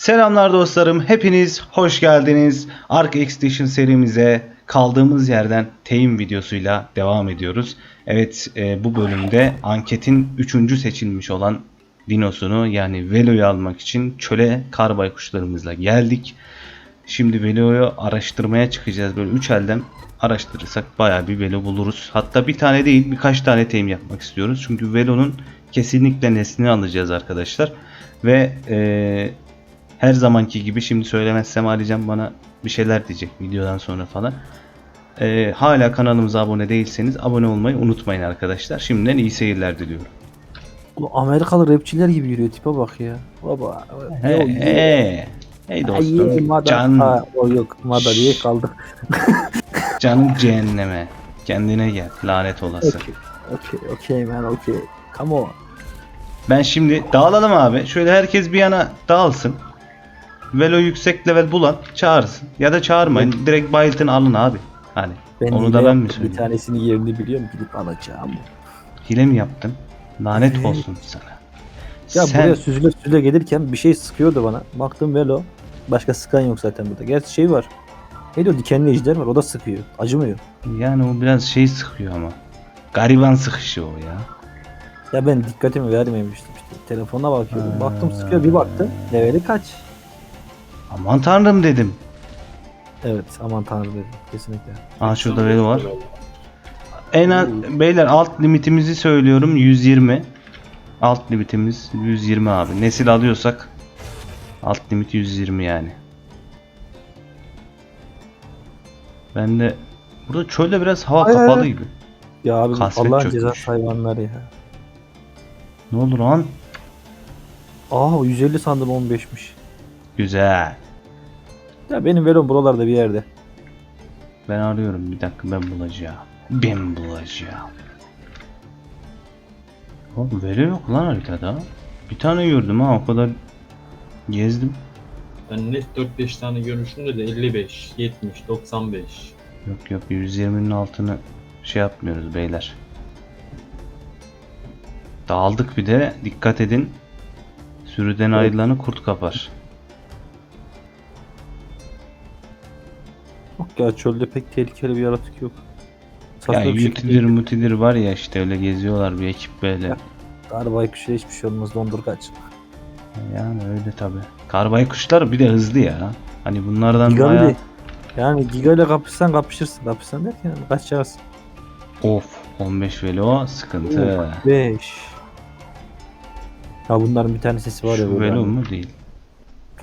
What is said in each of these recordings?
Selamlar dostlarım. Hepiniz hoş geldiniz. Ark Extinction serimize kaldığımız yerden teyim videosuyla devam ediyoruz. Evet e, bu bölümde anketin 3. seçilmiş olan dinosunu yani Velo'yu almak için çöle kar baykuşlarımızla geldik. Şimdi Velo'yu araştırmaya çıkacağız. Böyle 3 elden araştırırsak bayağı bir Velo buluruz. Hatta bir tane değil birkaç tane teyim yapmak istiyoruz. Çünkü Velo'nun kesinlikle neslini alacağız arkadaşlar. Ve e, her zamanki gibi şimdi söylemezsem Alican bana bir şeyler diyecek videodan sonra falan. Ee, hala kanalımıza abone değilseniz abone olmayı unutmayın arkadaşlar. Şimdiden iyi seyirler diliyorum. Bu Amerikalı rapçiler gibi yürüyor tipe bak ya. Baba. He, Yo, he. Hey Ay, dostum. Mada. Can, Ha, o yok. Mada diye kaldı. canım cehenneme. Kendine gel lanet olası. Okey. Okey. Okey man okey. Come on. Ben şimdi dağılalım abi. Şöyle herkes bir yana dağılsın. Velo yüksek level bulan çağırsın. Ya da çağırmayın. Direkt bayıltın alın abi. Hani Ben onu da ben mi söyleyeyim? Bir tanesini yerini biliyorum gidip alacağım. Hile mi yaptın? Lanet Evet. olsun sana. Ya Sen buraya süzüle süzüle gelirken bir şey sıkıyordu bana. Baktım velo. Başka sıkan yok zaten burada. Gerçi şey var. Neydi o dikenli ejder var o da sıkıyor. Acımıyor. yani o biraz şey sıkıyor ama. Gariban sıkışı o ya. Ya ben dikkatimi vermemiştim işte. Telefona bakıyordum. Baktım sıkıyor bir baktım. Leveli kaç? Aman tanrım dedim. Evet aman tanrım dedim. Kesinlikle. Aa şurada veli var. En az, beyler alt limitimizi söylüyorum 120. Alt limitimiz 120 abi. Nesil alıyorsak alt limit 120 yani. Ben de burada çölde biraz hava Hayır, kapalı hayır. gibi. Ya abi Kasvet Allah'ın çökmüş. cezası hayvanları ya. Ne olur lan? Aa o 150 sandım 15'miş. Güzel. Ya benim velom buralarda bir yerde. Ben arıyorum bir dakika ben bulacağım. Ben bulacağım. Oğlum veri yok lan haritada. Bir tane gördüm ha o kadar gezdim. Ben net 4-5 tane görmüşüm de 55, 70, 95. Yok yok 120'nin altını şey yapmıyoruz beyler. Dağıldık bir de dikkat edin. Sürüden ayrılanı kurt kapar. Ya çölde pek tehlikeli bir yaratık yok. Ya Saçma bir yutidir şekilde mutidir var ya işte öyle geziyorlar bir ekip böyle. Ya. dar baykuşa hiçbir şey olmaz dondur kaç. Yani öyle tabi. Karbay kuşlar bir de hızlı ya. Hani bunlardan Giga bayağı... Yani Giga ile kapışsan kapışırsın. Kapışsan derken yani kaçacaksın. Of 15 velo sıkıntı. 5. Ya bunların bir tane sesi var ya Şu böyle. velo hani mu değil.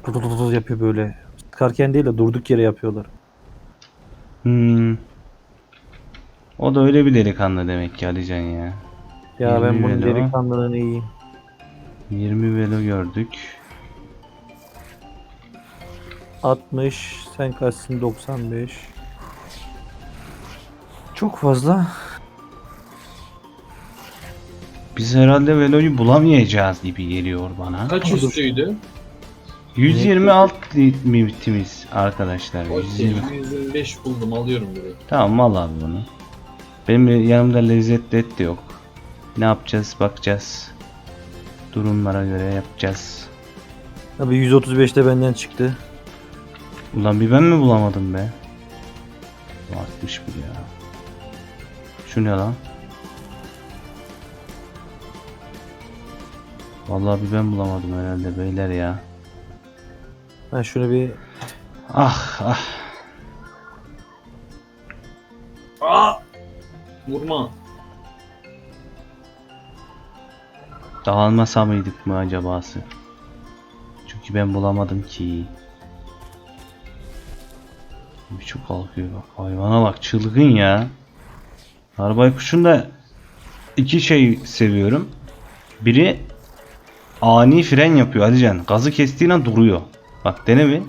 tut tut tut yapıyor böyle. Sıkarken değil de durduk yere yapıyorlar. Hmm. O da öyle bir delikanlı demek ki Alican ya. Ya ben bunun velo. delikanlılığını iyiyim. 20 velo gördük. 60 sen kaçsın 95 çok fazla Biz herhalde veloyu bulamayacağız gibi geliyor bana. Kaç üstüydü? 120 alt limitimiz arkadaşlar. Okey, 120. 125 buldum alıyorum direkt. Tamam al abi bunu. Benim yanımda lezzetli et de yok. Ne yapacağız bakacağız. Durumlara göre yapacağız. Abi 135'te benden çıktı Ulan bir ben mi bulamadım be? Artmış bu ya. Şu ne lan? Vallahi bir ben bulamadım herhalde beyler ya. Ben şunu bir Ah ah. Aa! Vurma. Dağılmasa mıydık mı acabası? Çünkü ben bulamadım ki. Bir çok kalkıyor bak. Hayvana bak çılgın ya. Arbay kuşun da iki şey seviyorum. Biri ani fren yapıyor Alican. Gazı kestiğin an duruyor. Bak dene bir.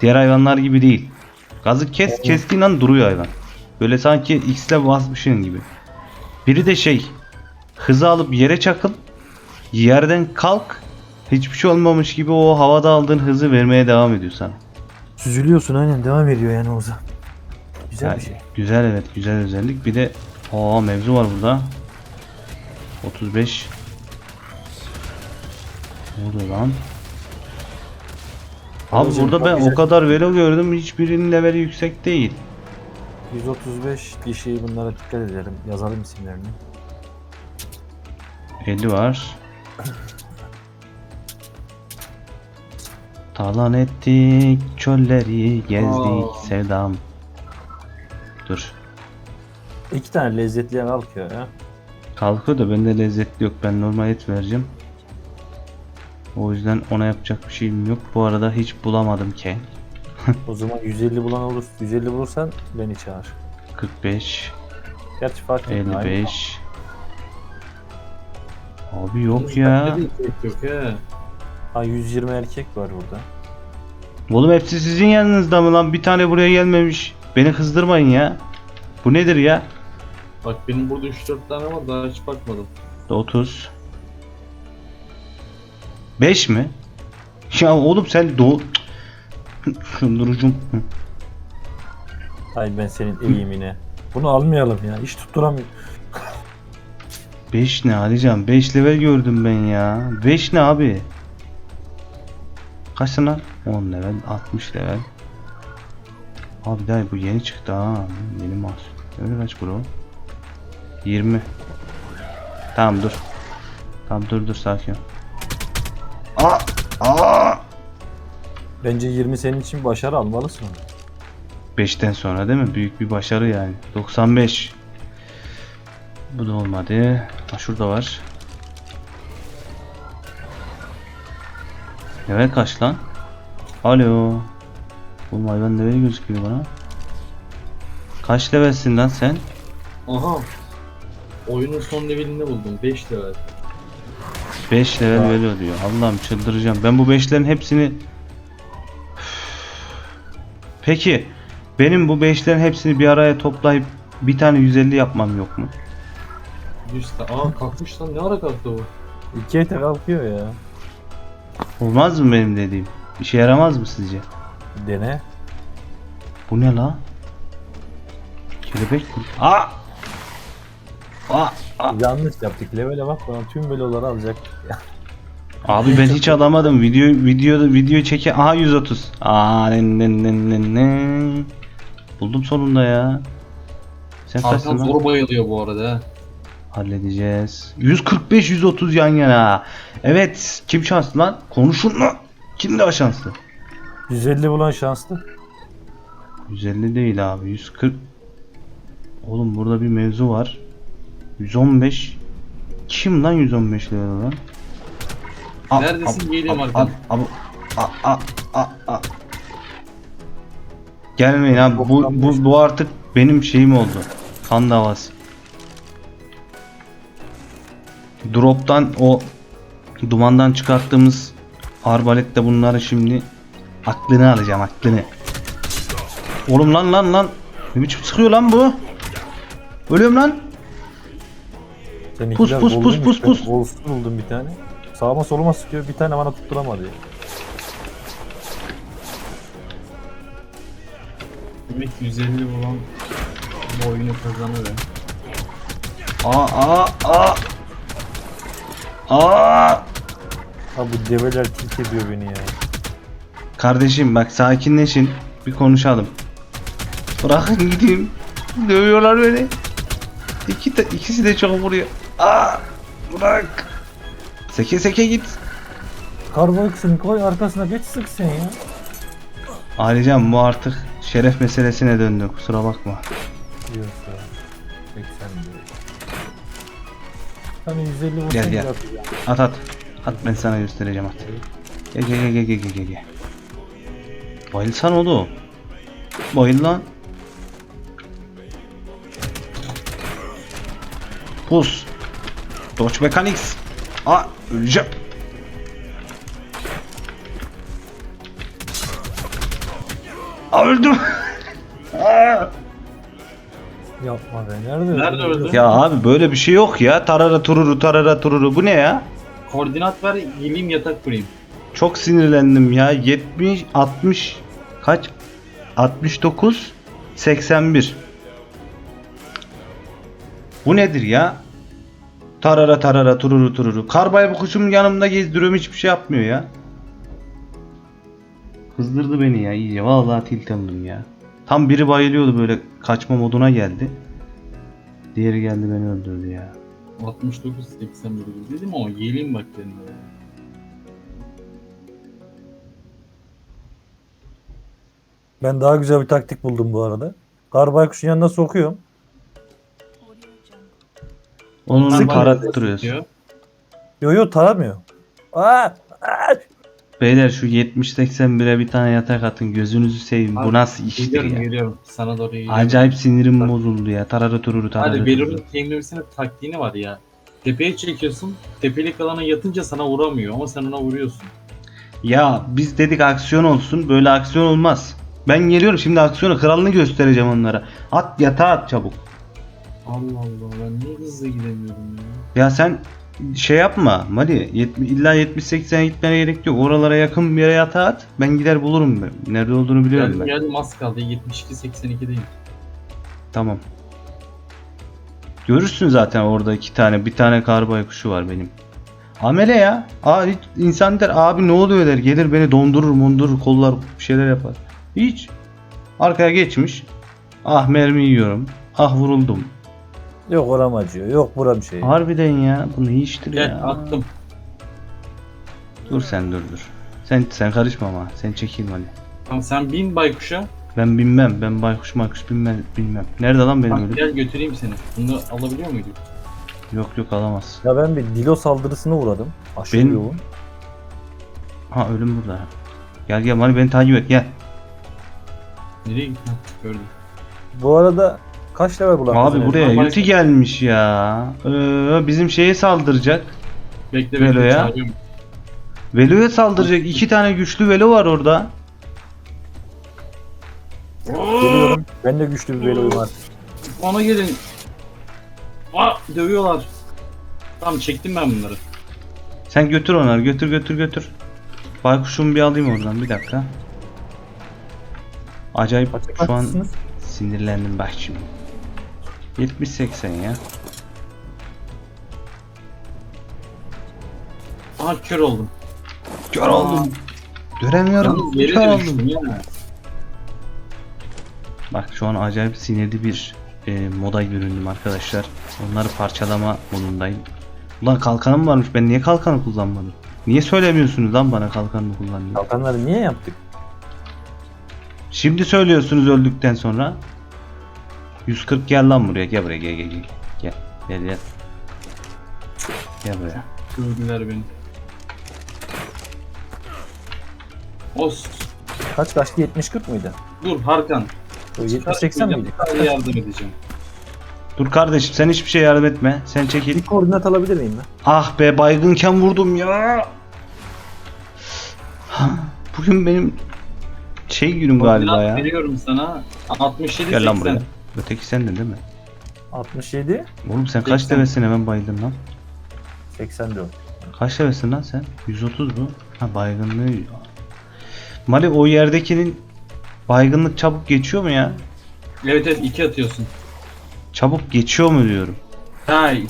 Diğer hayvanlar gibi değil. Gazı kes kestiğin an duruyor hayvan. Böyle sanki X'le basmışın gibi. Biri de şey hızı alıp yere çakıl yerden kalk hiçbir şey olmamış gibi o havada aldığın hızı vermeye devam ediyor sana. süzülüyorsun aynen devam ediyor yani Oza güzel Yani bir şey Güzel evet güzel özellik. Bir de aa mevzu var burada. 35 Ne oluyor lan? Abi Hocam, burada ben o kadar velo gördüm hiçbirinin leveli yüksek değil. 135 dişi bunlara dikkat edelim. Yazalım isimlerini. 50 var. Talan ettik çölleri gezdik Aa. sevdam. Dur. İki tane lezzetliye kalkıyor ya. Kalkıyor da bende lezzetli yok. Ben normal et vereceğim. O yüzden ona yapacak bir şeyim yok. Bu arada hiç bulamadım ki. O zaman 150 bulan olur. 150 bulursan beni çağır. 45, Gerçi aynı. 55. Abi yok ya. Yok. Ha 120 erkek var burada. Oğlum hepsi sizin yanınızda mı lan? Bir tane buraya gelmemiş. Beni kızdırmayın ya. Bu nedir ya? Bak benim burada 3-4 tane var daha hiç bakmadım. 30. 5 mi? Ya oğlum sen doğu... Hı. Ay ben senin eğimine. Bunu almayalım ya. Hiç tutturamıyor. 5 ne Alican? 5 level gördüm ben ya. 5 ne abi? Kaç tane? 10 level, 60 level. Abi daha bu yeni çıktı ha. Yeni mas. Öyle kaç bro? 20. Tamam dur. Tamam dur dur sakin ol. Bence 20 senin için başarı almalısın. 5'ten sonra değil mi? Büyük bir başarı yani. 95. Bu da olmadı. Ha şurada var. Evet kaç lan? Alo. Oğlum hayvan leveli gözüküyor bana. Kaç levelsin lan sen? Aha. Oyunun son levelini buldum. 5 level. 5 level veli diyor. Allah'ım çıldıracağım. Ben bu 5'lerin hepsini... Peki. Benim bu 5'lerin hepsini bir araya toplayıp bir tane 150 yapmam yok mu? 100 tane. Aa kalkmış lan ne ara kalktı bu? İki ete kalkıyor ya. Olmaz mı benim dediğim? İşe yaramaz mı sizce? Dene. Bu ne la? Kelebek mi? Aa! Aa! Aa! Yanlış yaptık. Levele bak bana tüm beloları alacak. Abi ben hiç alamadım. Video video video çeke. Aha 130. Aa nen nen nen nen nen. Buldum sonunda ya. Sen kaçsın Hakan lan? zor bayılıyor bu arada. Halledeceğiz. 145 130 yan yana. Evet, kim şanslı lan? Konuşun lan. Kim daha şanslı? 150 bulan şanslı. 150 değil abi. 140. Oğlum burada bir mevzu var. 115. Kim lan 115 lira lan? Neredesin? Geliyorum arkadan. ab- ab- a- a- a- a- Gelmeyin abi. Bu, bu, bu artık benim şeyim oldu. Kan davası. Drop'tan o dumandan çıkarttığımız arbaletle bunları şimdi aklını alacağım aklını. Oğlum lan lan lan. Ne biçim sıkıyor lan bu? Ölüyorum lan. Pus, pus, pus, pus, pus. Golsuz buldum bir tane. Sağıma soluma sıkıyor bir tane bana tutturamadı ya. Demek ki 150 olan bu oyunu kazanır. Aa aa aa. Aa. Ha bu develer tilt ediyor beni ya. Kardeşim bak sakinleşin. Bir konuşalım. Bırakın gideyim. Dövüyorlar beni. İki de, ikisi de çok vuruyor. Aa, bırak. Seke seke git. Karbox'ın koy arkasına geç sık sen ya. Alican bu artık şeref meselesine döndü. Kusura bakma. Diyorsa. 80 diyor. Hani 150 vursan Gel, gel. atacağım. At at. At ben sana göstereceğim at. Gel gel gel gel gel gel gel. Bayılsan oğlum. Bayıl lan. Pus. Dodge Mechanics. Aa öleceğim. Aa öldüm. Aa. Yapma be. Nerede? Nerede öldü? Ya abi böyle bir şey yok ya. Tarara tururu tarara tururu. Bu ne ya? Koordinat ver geleyim yatak kurayım. Çok sinirlendim ya. 70 60 kaç? 69 81. Bu nedir ya? Tarara tarara tururu tururu. Karbay bu kuşum yanımda gezdiriyorum hiçbir şey yapmıyor ya. Kızdırdı beni ya iyice. Vallahi tilt aldım ya. Tam biri bayılıyordu böyle kaçma moduna geldi. Diğeri geldi beni öldürdü ya. 69 81 dedim ama geleyim bak dedim. Ben daha güzel bir taktik buldum bu arada. Kar baykuşun yanına sokuyorum. Onun Sık- tarat duruyorsun. Yo yo taramıyor. Aa! Aa! Beyler şu 70-81'e bir tane yatak atın gözünüzü seveyim. Abi, Bu nasıl iştir Geliyorum ya? geliyorum. Sana doğru geliyorum. Acayip sinirim bozuldu ya. Tararı tururu tararı Hadi. Belor'un teknolojisinin taktiğini var ya. Tepeye çekiyorsun. Tepelik alana yatınca sana vuramıyor ama sen ona vuruyorsun. Ya biz dedik aksiyon olsun. Böyle aksiyon olmaz. Ben geliyorum şimdi aksiyonu kralını göstereceğim onlara. At yatağa at çabuk. Allah Allah ben niye hızlı gidemiyorum ya. Ya sen şey yapma Mali. yetmi- illa 70-80'e gitmene gerek yok. Oralara yakın bir yere yatağa at. Ben gider bulurum. Ben. Nerede olduğunu biliyorum Geldim ben. geldim az kaldı 72-82'deyim. Tamam. Görürsün zaten orada iki tane. Bir tane kar baykuşu var benim. Amele ya. Aa, hiç, insan der abi ne oluyor der. Gelir beni dondurur mondurur kollar bir şeyler yapar. Hiç. Arkaya geçmiş. Ah mermi yiyorum. Ah vuruldum. Yok oram acıyor. Yok buram şey. Harbiden ya. Bu ne iştir Gel ya. attım. Dur sen dur dur. Sen sen karışma ama. Sen çekil Mali. Tamam sen bin baykuşa. Ben bilmem. Ben baykuş maykuş bilmem. bilmem. Nerede lan benim Bak ölüm? gel götüreyim seni. Bunu alabiliyor muyduk? Yok yok alamaz. Ya ben bir dilo saldırısına uğradım. Aşırı Benim- yoğun. Ha ölüm burada. Gel gel Mali beni takip et gel. Nereye gittin? Gördüm. Bu arada kaç level bulan? Abi buraya Normal- Yuti gelmiş ya. Ee, bizim şeye saldıracak. Bekle Velo bekle ya. çağırıyorum. Velo'ya saldıracak. iki tane güçlü Velo var orada. Geliyorum. Ben de güçlü bir veloyum artık. Bana gelin. Aa, dövüyorlar. Tamam çektim ben bunları. Sen götür onları. Götür götür götür. Baykuşumu bir alayım oradan. Bir dakika. Acayip şu an sinirlendim bak şimdi. 70-80 ya. Aha kör oldum. Kör oldum. Göremiyorum. Yalnız Kör oldum. düştüm ya. Bak şu an acayip sinirli bir e, moda büründüm arkadaşlar. Onları parçalama modundayım. Ulan kalkanım varmış ben niye kalkanı kullanmadım? Niye söylemiyorsunuz lan bana kalkanını kullan diye? Kalkanları niye yaptık? Şimdi söylüyorsunuz öldükten sonra. 140 gel lan buraya gel buraya gel gel gel. Gel gel gel. Gel buraya. Gördüler beni. Os. Kaç kaçtı? 70-40 mıydı? Dur Harkan. O 70-80 miydi? Sana yardım edeceğim. Dur kardeşim sen hiçbir şey yardım etme. Sen çekil. Bir koordinat alabilir miyim ben? Ah be baygınken vurdum ya. Bugün benim şey günüm galiba ya. Veriyorum sana. 67 Gel lan 80. buraya. Öteki sendin değil mi? 67, Oğlum sen kaç 80. devesin hemen bayıldın lan? 84. Kaç devesin lan sen? 130 mu? Ha baygınlığı. Mali o yerdekinin baygınlık çabuk geçiyor mu ya? Evet evet 2 atıyorsun. Çabuk geçiyor mu diyorum. Hay.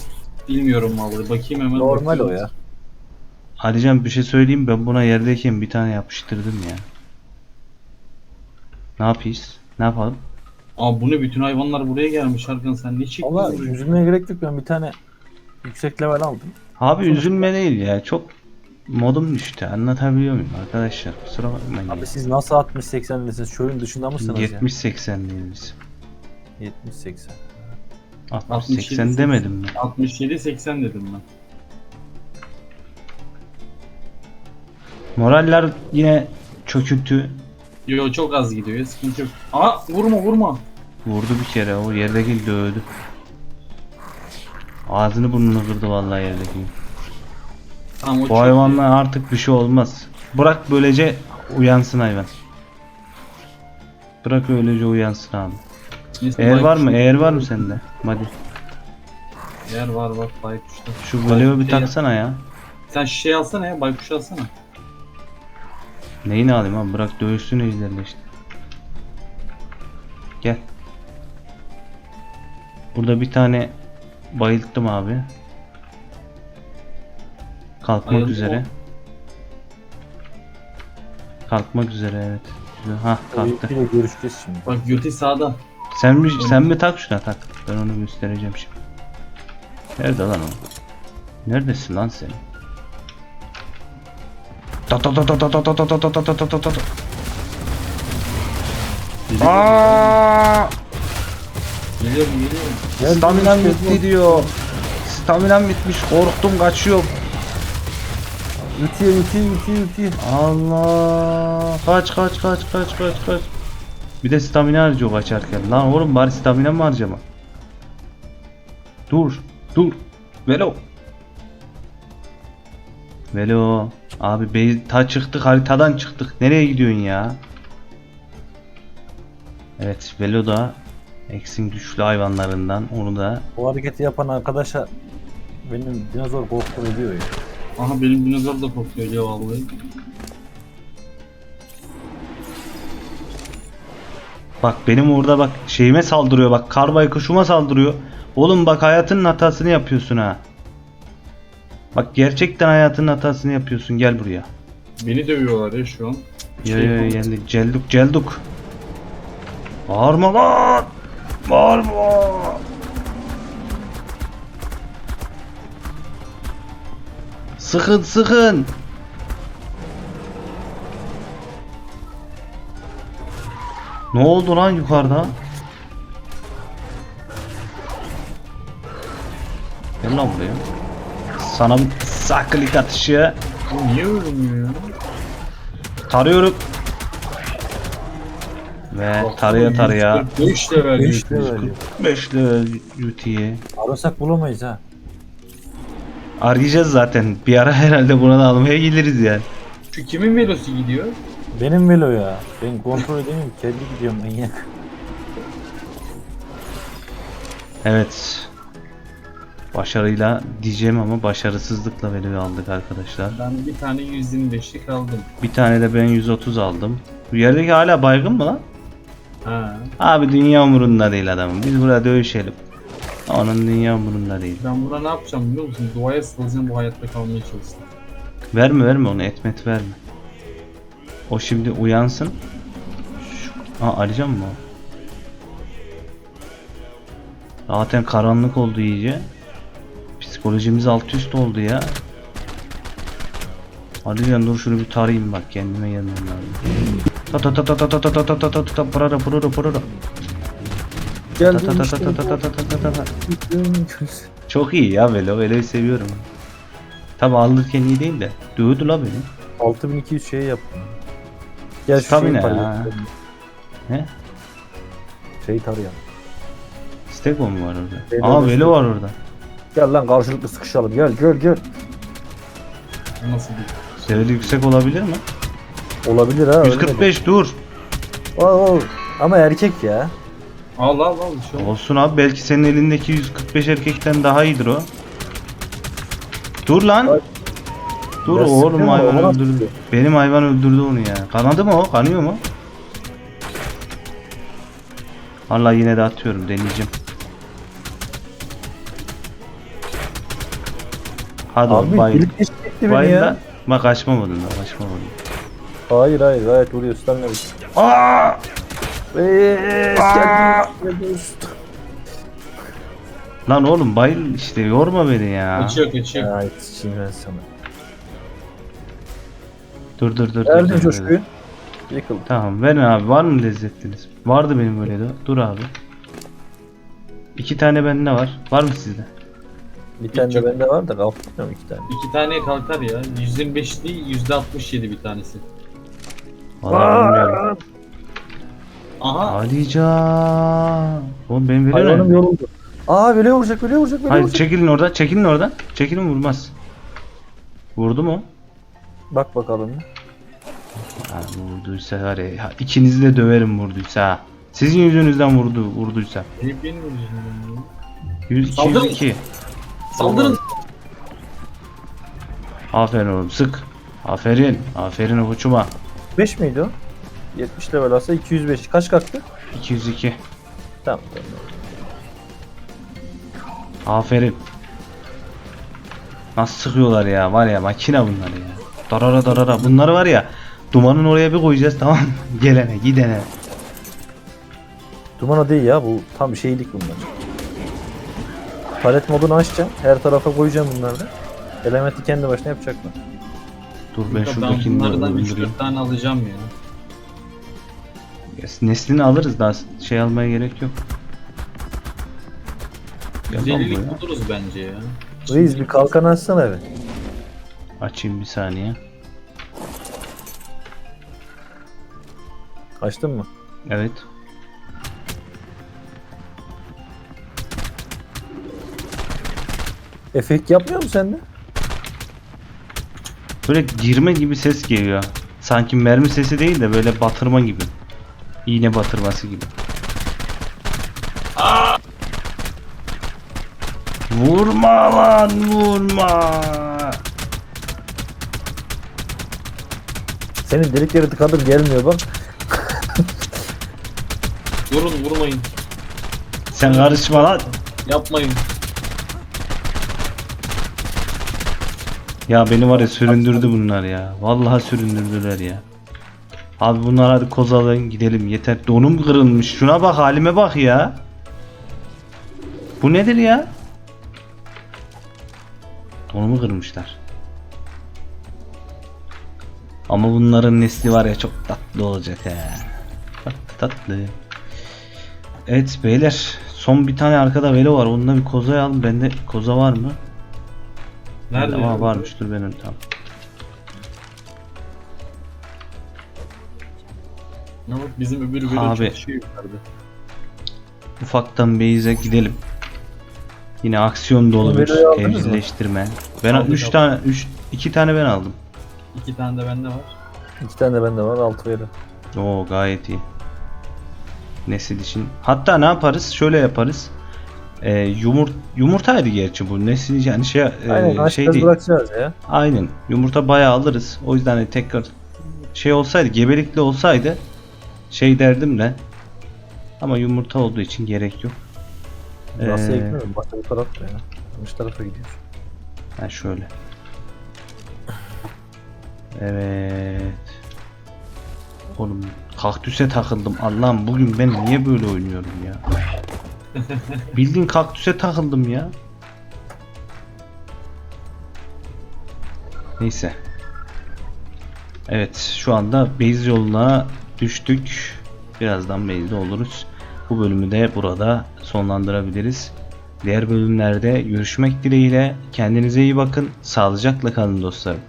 Bilmiyorum vallahi. Bakayım hemen. Normal o bakıyorum. ya. Alican bir şey söyleyeyim ben buna yerdeyken bir tane yapıştırdım ya. Ne yapıyız? Ne yapalım? Aa bu ne bütün hayvanlar buraya gelmiş Harkan sen ne çektin Ama buraya? üzülmeye gerek yok. Ben bir tane yüksek level aldım. Abi üzülme değil ya. Çok modum düştü. Anlatabiliyor muyum arkadaşlar? Kusura bakmayın. Abi ya. siz nasıl 60-80'lisiniz? Şöyle dışında mısınız 70-80 değiliz. ya? 70-80. 60-80 demedim mi? 67 80 dedim ben. Moraller yine çöküntü. Yo çok az gidiyor ya sıkıntı yok. Aa vurma vurma. Vurdu bir kere. O yerdeki dövdü. Ağzını burnunu kırdı vallahi yerdeki. Tamam o Bu hayvanla artık bir şey olmaz. Bırak böylece uyansın hayvan. Bırak öylece uyansın abi. Neyse, Eğer var mı? Eğer var mı sende? Hadi. Eğer var var baykuşta. Şu voleyi bir Şey- taksana ya. Sen şişeyi alsana ya baykuşu alsana. Neyini alayım abi? Bırak dövüşsün ejderle işte. Gel. Burada bir tane bayılttım abi. Kalkmak Bayıldı üzere. Kalkmak üzere evet. Hah kalktı. Görüşeceğiz şimdi. Bak götü sağda. Sen mi, sen mi tak şuna tak. Ben onu göstereceğim şimdi. Nerede lan o? Neredesin lan sen? Ta ta ta ta ta ta ta ta ta ta ta ta ta ta ta. Aa! Geliyorum geliyorum. Gel, Staminam bitti diyor. Staminam bitmiş. Korktum kaçıyorum. Ütüyor ütüyor ütüyor ütüyor. Allah. Kaç kaç kaç kaç kaç kaç. Bir de stamina harcıyor kaçarken. Lan oğlum bari stamina mı harcama? Dur. Dur. Velo. Velo. Abi bey ta çıktık haritadan çıktık. Nereye gidiyorsun ya? Evet Velo da X'in güçlü hayvanlarından onu da Bu hareketi yapan arkadaşa benim dinozor korktu ediyor ya. Aha benim dinozor da korkuyor ya vallahi. Bak benim orada bak şeyime saldırıyor bak kar baykuşuma saldırıyor. Oğlum bak hayatının hatasını yapıyorsun ha. Bak gerçekten hayatının hatasını yapıyorsun gel buraya. Beni dövüyorlar ya şu an. Yo Şey yo geldik celduk celduk. Bağırma lan. Bağırma. Sıkın sıkın. Ne oldu lan yukarıda? Gel lan buraya. Sana bir saklik atışı. Niye ölmüyor ya? Tarıyorum. Ve tarıya tarıya 5 level. Beş götü. level diyor. 5 level UT'yi Arasak bulamayız ha. arayacağız zaten. Bir ara herhalde buna da almaya geliriz yani. Şu kimin velosu gidiyor? Benim velo ya. Ben kontrol edemiyorum. Kendi gidiyorum manyak. Evet. Başarıyla diyeceğim ama başarısızlıkla Velo'yu aldık arkadaşlar. Ben bir tane 125'lik aldım. Bir tane de ben 130 aldım. Bu yerdeki hala baygın mı lan? Ha. Abi dünya umurunda değil adamın. Biz burada dövüşelim. Onun dünya umurunda değil. Ben buna ne yapacağım biliyor musun? Duaya sığacağım bu hayatta kalmaya çalıştım. Verme verme onu etmet verme. O şimdi uyansın. Şu... Aa arayacağım mı o? Zaten karanlık oldu iyice. Psikolojimiz alt üst oldu ya. Arayacağım dur şunu bir tarayayım bak kendime lazım. Ta ta ta ta ta ta ta ta ta ta ta ta. Ta ta ta ta ta ta ta. Çok iyi ya Velo. Velo'yu seviyorum. Tabi alırken iyi değil de. Dövdü la beni. 6200 şey yaptım. Gel şu şeyi ya. tarayalım. Şeyi tarayalım. Stego mu var orada? Velo Aa Velo var orada. Gel lan karşılıklı sıkışalım. Gel gel gel. Nasıl bir... Seviyeli yüksek olabilir mi? Olabilir ha. öyle mi? 145 dur. Oo, oo. Ama erkek ya. Al al al bir şey olmaz. Olsun abi belki senin elindeki 145 erkekten daha iyidir o. Dur lan. Ay. Dur Ya oğlum hayvan? Ona öldürdü. Benim hayvan öldürdü onu ya. Kanadı mı o? Kanıyor mu? Vallahi yine de atıyorum deneyeceğim. Hadi oğlum Abi bayıl. birlikte çekti beni Bayıl ya. da. Bak kaçmamadın da kaçmamadın. Hayır hayır gayet vuruyor. Stamina bir. Aa! Eee. Lan oğlum bayıl işte yorma beni ya. Kaçıyor kaçıyor. Ya yetişeyim ben sana. Dur dur dur. dur, Verdim dur, dur. coşkuyu. Yıkıldı. Tamam verin abi var mı lezzetliniz? Vardı benim böyle de. Dur abi. İki tane bende var. Var mı sizde? Bir tane de bende var da kalkmıyorum iki tane. İki taneye kalkar ya. 125 değil %67 bir tanesi. Vallahi bilmiyorum. Aha. Alican. Oğlum benim veriyor Hayvanım yoruldu. Aa böyle vuracak böyle vuracak böyle Hayır vuracak. çekilin oradan. Çekilin oradan. Çekilin vurmaz. Vurdu mu? Bak bakalım. Ha, vurduysa var ya. ya ikinizi de döverim vurduysa. ha. Sizin yüzünüzden vurdu vurduysa. Hep benim yüzümden ya. 100 Saldırın. 202. Saldırın. Aferin oğlum sık. Aferin. Aferin uçuma. 5 miydi o? 70 level alsa 205. Kaç kalktı? 202. Tamam. Aferin. Nasıl sıkıyorlar ya var ya makine bunlar ya. Darara darara bunları var ya Dumanın oraya bir koyacağız tamam? Gelene gidene. Duman o değil ya bu tam şeylik bunlar. Palet modunu açacağım. Her tarafa koyacağım bunları da. Elementi kendi başına yapacaklar. Dur ben Ben şuradakini de bunlardan öldüreyim. 3-4 tane alacağım ya. Neslini alırız daha şey almaya gerek yok. Delilik buraya. buluruz bence ya. Reis bir kalkan açsana eve. Açayım bir saniye. Açtın mı? Evet. Efekt yapmıyor mu sende? Böyle girme gibi ses geliyor. Sanki mermi sesi değil de böyle batırma gibi. İğne batırması gibi. Vurma lan vurma. Senin delikleri tıkadım gelmiyor bak. Durun vurmayın. Sen karışma lan. Yapmayın. Ya beni var ya süründürdü bunlar ya. Vallahi süründürdüler ya. Abi bunlar hadi kozalayın gidelim yeter. Donum kırılmış. Şuna bak halime bak ya. Bu nedir ya? Donumu kırmışlar. Ama bunların nesli var ya çok tatlı olacak he. Tatlı tatlı. Evet beyler. Son bir tane arkada velo var. Onunla bir koza alın. Bende koza var mı? Nerede? Ama varmış dur benim tam. Ne bak bizim öbür bölüm Abi. çalışıyor yukarıda. Ufaktan Beyze gidelim. Yine aksiyon dolu bir Velo'yu aldınız mı? evcilleştirme. Ben Aldık, 3 aldık. tane 3 2 tane ben aldım. İki tane de bende var. İki tane de bende var. Altı verir. Oo gayet iyi. Nesil için. Hatta ne yaparız? Şöyle yaparız. Ee, yumurt yumurtaydı gerçi bu. Nesil yani şey e, Aynen şey değil. bırakacağız ya. Aynen. Yumurta bayağı alırız. O yüzden hani tekrar şey olsaydı, gebelikli olsaydı şey derdim de. Ama yumurta olduğu için gerek yok. Nasıl Ee, ekmiyorum? Başka bu tarafta ya. Yanlış tarafa gidiyor. Ha şöyle. Evet. Oğlum kaktüse takıldım. Allah'ım bugün ben niye böyle oynuyorum ya? Bildiğin kaktüse takıldım ya. Neyse. Evet şu anda base yoluna düştük. Birazdan base'de oluruz. Bu bölümü de burada sonlandırabiliriz. Diğer bölümlerde görüşmek dileğiyle kendinize iyi bakın. Sağlıcakla kalın dostlarım.